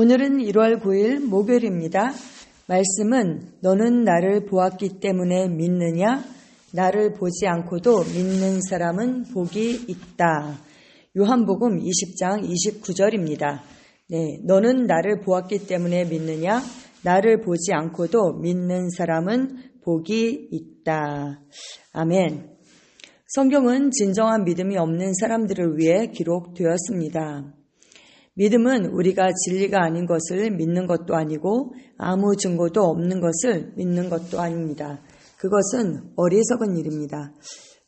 오늘은 1월 9일 목요일입니다. 말씀은 너는 나를 보았기 때문에 믿느냐? 나를 보지 않고도 믿는 사람은 복이 있다. 요한복음 20장 29절입니다. 네, 너는 나를 보았기 때문에 믿느냐? 나를 보지 않고도 믿는 사람은 복이 있다. 아멘. 성경은 진정한 믿음이 없는 사람들을 위해 기록되었습니다. 믿음은 우리가 진리가 아닌 것을 믿는 것도 아니고 아무 증거도 없는 것을 믿는 것도 아닙니다. 그것은 어리석은 일입니다.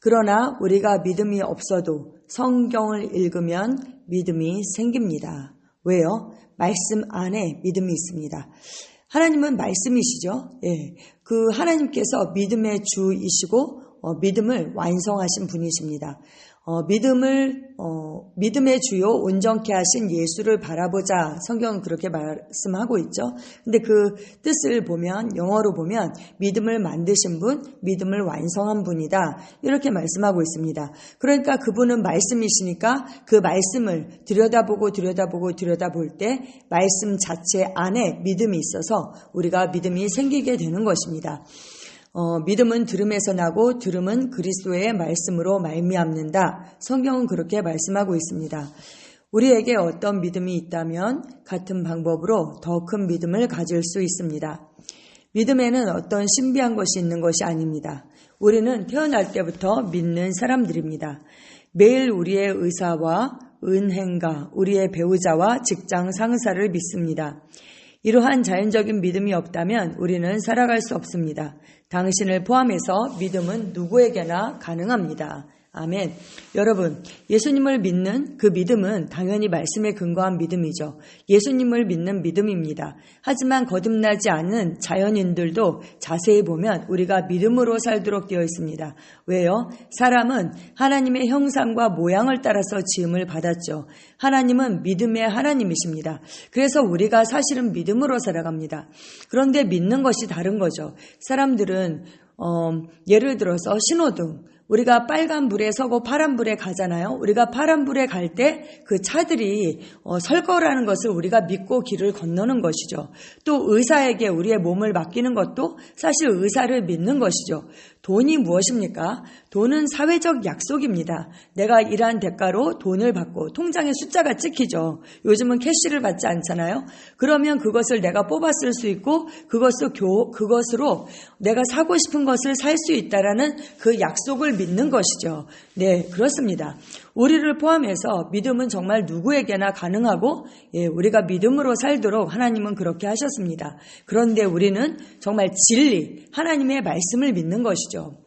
그러나 우리가 믿음이 없어도 성경을 읽으면 믿음이 생깁니다. 왜요? 말씀 안에 믿음이 있습니다. 하나님은 말씀이시죠. 예. 그 하나님께서 믿음의 주이시고 어, 믿음을 완성하신 분이십니다. 어, 믿음을 어, 믿음의 주요 온전케 하신 예수를 바라보자 성경은 그렇게 말씀하고 있죠. 근데 그 뜻을 보면 영어로 보면 믿음을 만드신 분, 믿음을 완성한 분이다 이렇게 말씀하고 있습니다. 그러니까 그분은 말씀이시니까 그 말씀을 들여다보고 들여다보고 들여다볼 때 말씀 자체 안에 믿음이 있어서 우리가 믿음이 생기게 되는 것입니다. 어, 믿음은 들음에서 나고 들음은 그리스도의 말씀으로 말미암는다. 성경은 그렇게 말씀하고 있습니다. 우리에게 어떤 믿음이 있다면 같은 방법으로 더 큰 믿음을 가질 수 있습니다. 믿음에는 어떤 신비한 것이 있는 것이 아닙니다. 우리는 태어날 때부터 믿는 사람들입니다. 매일 우리의 의사와 은행가, 우리의 배우자와 직장 상사를 믿습니다. 이러한 자연적인 믿음이 없다면 우리는 살아갈 수 없습니다. 당신을 포함해서 믿음은 누구에게나 가능합니다. 아멘. 여러분, 예수님을 믿는 그 믿음은 당연히 말씀에 근거한 믿음이죠. 예수님을 믿는 믿음입니다. 하지만 거듭나지 않는 자연인들도 자세히 보면 우리가 믿음으로 살도록 되어 있습니다. 왜요? 사람은 하나님의 형상과 모양을 따라서 지음을 받았죠. 하나님은 믿음의 하나님이십니다. 그래서 우리가 사실은 믿음으로 살아갑니다. 그런데 믿는 것이 다른 거죠. 사람들은 어, 예를 들어서 신호등, 우리가 빨간 불에 서고 파란 불에 가잖아요. 우리가 파란 불에 갈 때 그 차들이 어, 설 거라는 것을 우리가 믿고 길을 건너는 것이죠. 또 의사에게 우리의 몸을 맡기는 것도 사실 의사를 믿는 것이죠. 돈이 무엇입니까? 돈은 사회적 약속입니다. 내가 일한 대가로 돈을 받고 통장에 숫자가 찍히죠. 요즘은 캐시를 받지 않잖아요. 그러면 그것을 내가 뽑았을 수 있고 그것을 교, 그것으로 내가 사고 싶은 것을 살 수 있다라는 그 약속을 믿는 것이죠. 네, 그렇습니다. 우리를 포함해서 믿음은 정말 누구에게나 가능하고 예, 우리가 믿음으로 살도록 하나님은 그렇게 하셨습니다. 그런데 우리는 정말 진리, 하나님의 말씀을 믿는 것이죠.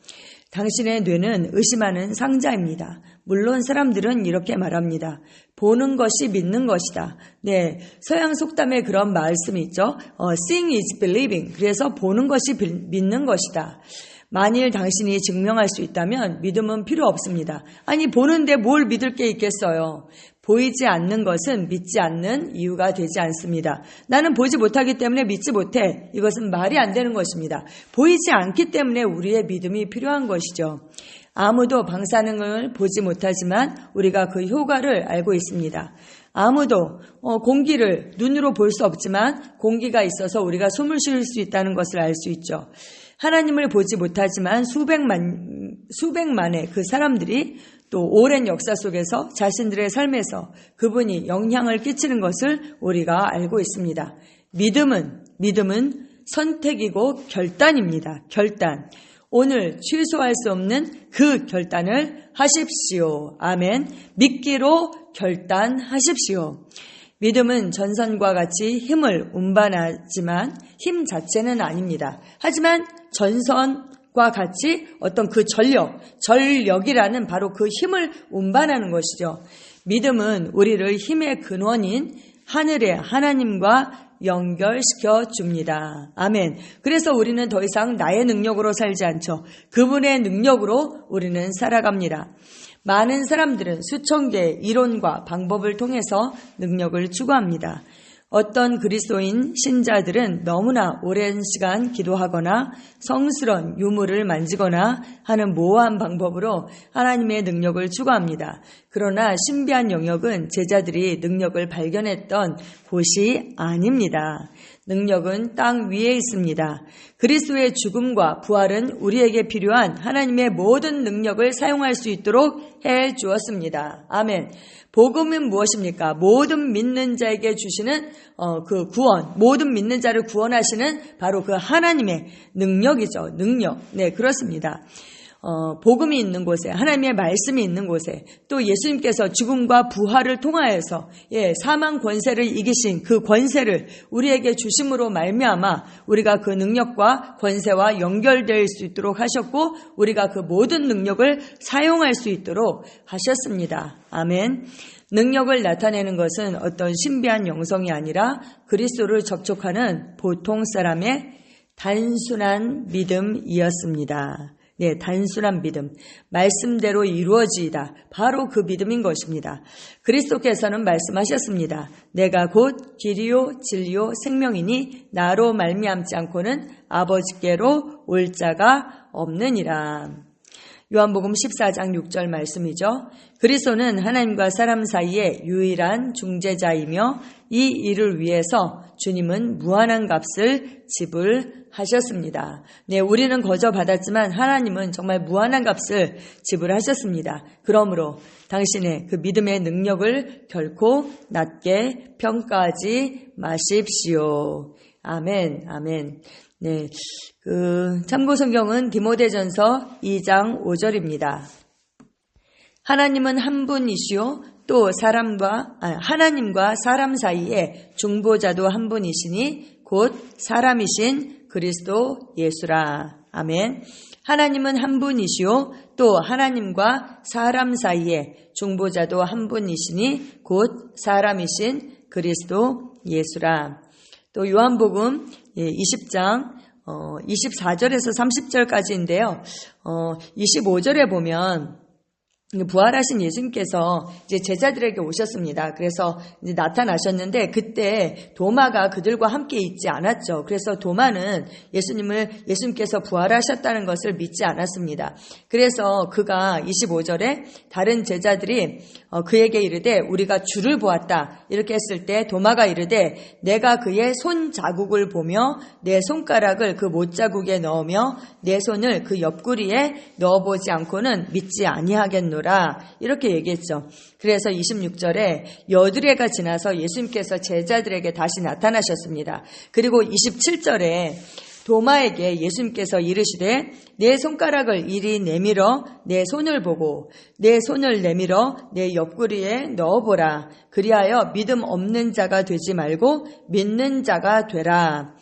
당신의 뇌는 의심하는 상자입니다. 물론 사람들은 이렇게 말합니다. 보는 것이 믿는 것이다. 네, 서양 속담에 그런 말씀이 있죠. 어, seeing is believing. 그래서 보는 것이 믿는 것이다. 만일 당신이 증명할 수 있다면 믿음은 필요 없습니다. 아니, 보는데 뭘 믿을 게 있겠어요? 보이지 않는 것은 믿지 않는 이유가 되지 않습니다. 나는 보지 못하기 때문에 믿지 못해. 이것은 말이 안 되는 것입니다. 보이지 않기 때문에 우리의 믿음이 필요한 것이죠. 아무도 방사능을 보지 못하지만 우리가 그 효과를 알고 있습니다. 아무도 어, 공기를 눈으로 볼 수 없지만 공기가 있어서 우리가 숨을 쉴 수 있다는 것을 알 수 있죠. 하나님을 보지 못하지만 수백만, 수백만의 그 사람들이 또 오랜 역사 속에서 자신들의 삶에서 그분이 영향을 끼치는 것을 우리가 알고 있습니다. 믿음은, 믿음은 선택이고 결단입니다. 결단. 오늘 취소할 수 없는 그 결단을 하십시오. 아멘. 믿기로 결단하십시오. 믿음은 전선과 같이 힘을 운반하지만 힘 자체는 아닙니다. 하지만 전선과 같이 어떤 그 전력, 전력이라는 바로 그 힘을 운반하는 것이죠. 믿음은 우리를 힘의 근원인 하늘의 하나님과 연결시켜 줍니다. 아멘. 그래서 우리는 더 이상 나의 능력으로 살지 않죠. 그분의 능력으로 우리는 살아갑니다. 많은 사람들은 수천 개의 이론과 방법을 통해서 능력을 추구합니다. 어떤 그리스도인 신자들은 너무나 오랜 시간 기도하거나 성스런 유물을 만지거나 하는 모호한 방법으로 하나님의 능력을 추구합니다. 그러나 신비한 영역은 제자들이 능력을 발견했던 곳이 아닙니다. 능력은 땅 위에 있습니다. 그리스도의 죽음과 부활은 우리에게 필요한 하나님의 모든 능력을 사용할 수 있도록 해 주었습니다. 아멘. 복음은 무엇입니까? 모든 믿는 자에게 주시는 어, 그 구원, 모든 믿는 자를 구원하시는 바로 그 하나님의 능력이죠. 능력. 네, 그렇습니다. 어, 복음이 있는 곳에 하나님의 말씀이 있는 곳에 또 예수님께서 죽음과 부활을 통하여서 예, 사망 권세를 이기신 그 권세를 우리에게 주심으로 말미암아 우리가 그 능력과 권세와 연결될 수 있도록 하셨고 우리가 그 모든 능력을 사용할 수 있도록 하셨습니다. 아멘. 능력을 나타내는 것은 어떤 신비한 영성이 아니라 그리스도를 접촉하는 보통 사람의 단순한 믿음이었습니다. 네, 단순한 믿음. 말씀대로 이루어지이다. 바로 그 믿음인 것입니다. 그리스도께서는 말씀하셨습니다. 내가 곧 길이요 진리요 생명이니 나로 말미암지 않고는 아버지께로 올 자가 없느니라. 요한복음 14장 6절 말씀이죠. 그리스도는 하나님과 사람 사이의 유일한 중재자이며 이 일을 위해서 주님은 무한한 값을 지불하셨습니다. 네, 우리는 거저 받았지만 하나님은 정말 무한한 값을 지불하셨습니다. 그러므로 당신의 그 믿음의 능력을 결코 낮게 평가하지 마십시오. 아멘, 아멘. 네, 그 참고 성경은 디모데전서 2장 5절입니다. 하나님은 한 분이시요 또 사람과 아, 하나님과 사람 사이에 중보자도 한 분이시니 곧 사람이신 그리스도 예수라. 아멘. 하나님은 한 분이시요 또 하나님과 사람 사이에 중보자도 한 분이시니 곧 사람이신 그리스도 예수라. 또 요한복음 20장 24절에서 30절까지인데요. 25절에 보면 부활하신 예수님께서 이제 제자들에게 오셨습니다. 그래서 나타나셨는데 그때 도마가 그들과 함께 있지 않았죠. 그래서 도마는 예수님을 예수님께서 부활하셨다는 것을 믿지 않았습니다. 그래서 그가 25절에 다른 제자들이 어, 그에게 이르되 우리가 주를 보았다 이렇게 했을 때 도마가 이르되 내가 그의 손 자국을 보며 내 손가락을 그 못 자국에 넣으며 내 손을 그 옆구리에 넣어보지 않고는 믿지 아니하겠노 라 이렇게 얘기했죠. 그래서 26절에 여드레가 지나서 예수님께서 제자들에게 다시 나타나셨습니다. 그리고 27절에 도마에게 예수님께서 이르시되 내 손가락을 이리 내밀어 내 손을 보고 내 손을 내밀어 내 옆구리에 넣어보라. 그리하여 믿음 없는 자가 되지 말고 믿는 자가 되라.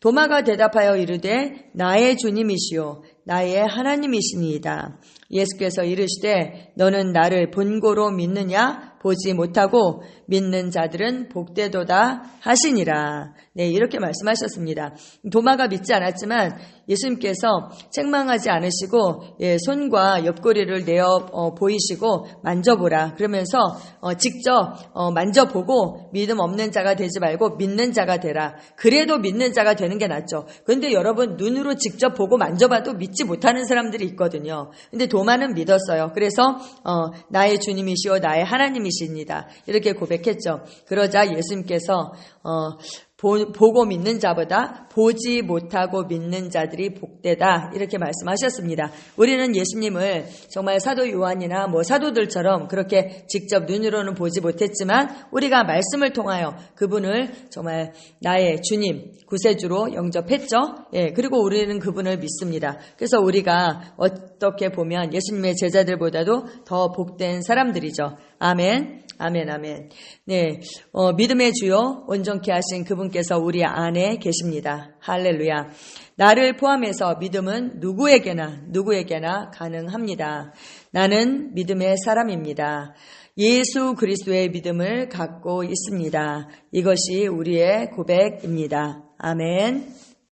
도마가 대답하여 이르되 나의 주님이시요 나의 하나님이시니이다. 예수께서 이르시되 너는 나를 본고로 믿느냐 보지 못하고 믿는 자들은 복되도다 하시니라. 네, 이렇게 말씀하셨습니다. 도마가 믿지 않았지만 예수님께서 책망하지 않으시고 예, 손과 옆구리를 내어 어, 보이시고 만져보라. 그러면서 어, 직접 어, 만져보고 믿음 없는 자가 되지 말고 믿는 자가 되라. 그래도 믿는 자가 되는 게 낫죠. 그런데 여러분 눈으로 직접 보고 만져봐도 믿지 못하는 사람들이 있거든요. 근데 도마는 믿었어요. 그래서 어, 나의 주님이시오 나의 하나님이십니다. 이렇게 고백했죠. 그러자 예수님께서 어, 보 고 믿는 자보다 보지 못하고 믿는 자들이 복되다 이렇게 말씀하셨습니다. 우리는 예수님을 정말 사도 요한이나 뭐 사도들처럼 그렇게 직접 눈으로는 보지 못했지만 우리가 말씀을 통하여 그분을 정말 나의 주님 구세주로 영접했죠. 예, 그리고 우리는 그분을 믿습니다. 그래서 우리가 어떻게 보면 예수님의 제자들보다도 더 복된 사람들이죠. 아멘. 아멘, 아멘. 네, 어, 믿음의 주요 온전케 하신 그분께서 우리 안에 계십니다. 할렐루야. 나를 포함해서 믿음은 누구에게나, 누구에게나 가능합니다. 나는 믿음의 사람입니다. 예수 그리스도의 믿음을 갖고 있습니다. 이것이 우리의 고백입니다. 아멘.